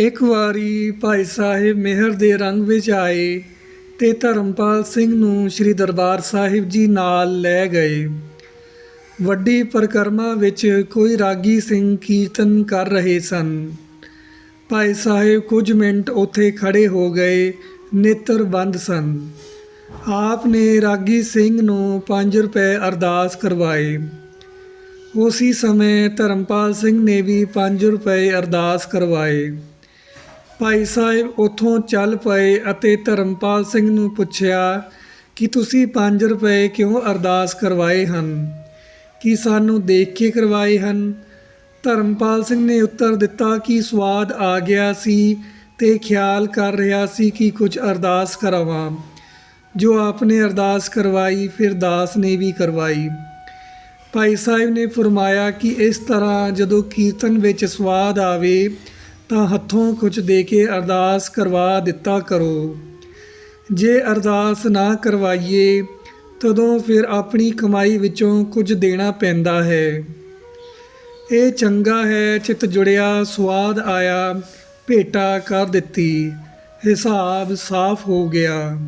ਇੱਕ ਵਾਰੀ ਭਾਈ ਸਾਹਿਬ ਮਿਹਰ ਦੇ ਰੰਗ ਵਿੱਚ ਆਏ ਤੇ ਧਰਮਪਾਲ ਸਿੰਘ ਨੂੰ ਸ੍ਰੀ ਦਰਬਾਰ ਸਾਹਿਬ ਜੀ ਨਾਲ ਲੈ ਗਏ। ਵੱਡੀ ਪਰਿਕਰਮਾ ਵਿੱਚ ਕੋਈ ਰਾਗੀ ਸਿੰਘ ਕੀਰਤਨ ਕਰ ਰਹੇ ਸਨ। ਭਾਈ ਸਾਹਿਬ ਕੁਝ ਮਿੰਟ ਉੱਥੇ ਖੜੇ ਹੋ ਗਏ, ਨੇਤਰ ਬੰਦ ਸਨ। ਆਪ ਨੇ ਰਾਗੀ ਸਿੰਘ ਨੂੰ 5 ਰੁਪਏ ਅਰਦਾਸ ਕਰਵਾਏ। ਉਸੇ ਸਮੇਂ ਧਰਮਪਾਲ ਸਿੰਘ ਨੇ ਵੀ 5 ਰੁਪਏ ਅਰਦਾਸ ਕਰਵਾਏ। ਭਾਈ ਸਾਹਿਬ ਉਥੋਂ ਚੱਲ ਪਏ ਅਤੇ ਧਰਮਪਾਲ ਸਿੰਘ ਨੂੰ ਪੁੱਛਿਆ ਕਿ ਤੁਸੀਂ 5 ਰੁਪਏ ਕਿਉਂ ਅਰਦਾਸ ਕਰਵਾਏ ਹਨ? ਕੀ ਸਾਨੂੰ ਦੇਖ ਕੇ ਕਰਵਾਏ ਹਨ? ਧਰਮਪਾਲ ਸਿੰਘ ਨੇ ਉੱਤਰ ਦਿੱਤਾ ਕਿ ਸਵਾਦ ਆ ਗਿਆ ਸੀ ਤੇ ਖਿਆਲ ਕਰ ਰਿਹਾ ਸੀ ਕਿ ਕੁਝ ਅਰਦਾਸ ਕਰਾਵਾਂ। ਜੋ ਆਪਨੇ ਅਰਦਾਸ ਕਰਵਾਈ, ਫਿਰ ਦਾਸ ਨੇ ਵੀ ਕਰਵਾਈ। ਭਾਈ ਸਾਹਿਬ ਨੇ ਫਰਮਾਇਆ ਕਿ ਇਸ ਤਰ੍ਹਾਂ ਜਦੋਂ ਕੀਰਤਨ ਵਿੱਚ ਸਵਾਦ ਆਵੇ ਤਾਂ ਹੱਥੋਂ ਕੁਝ ਦੇ ਕੇ ਅਰਦਾਸ ਕਰਵਾ ਦਿੱਤਾ ਕਰੋ। ਜੇ ਅਰਦਾਸ ਨਾ ਕਰਵਾਈਏ, ਤਦੋਂ ਫਿਰ ਆਪਣੀ ਕਮਾਈ ਵਿੱਚੋਂ ਕੁਝ ਦੇਣਾ ਪੈਂਦਾ ਹੈ। ਇਹ ਚੰਗਾ ਹੈ, ਚਿੱਤ ਜੁੜਿਆ ਸਵਾਦ ਆਇਆ, ਭੇਟਾ ਕਰ ਦਿੱਤੀ, ਹਿਸਾਬ ਸਾਫ਼ ਹੋ ਗਿਆ।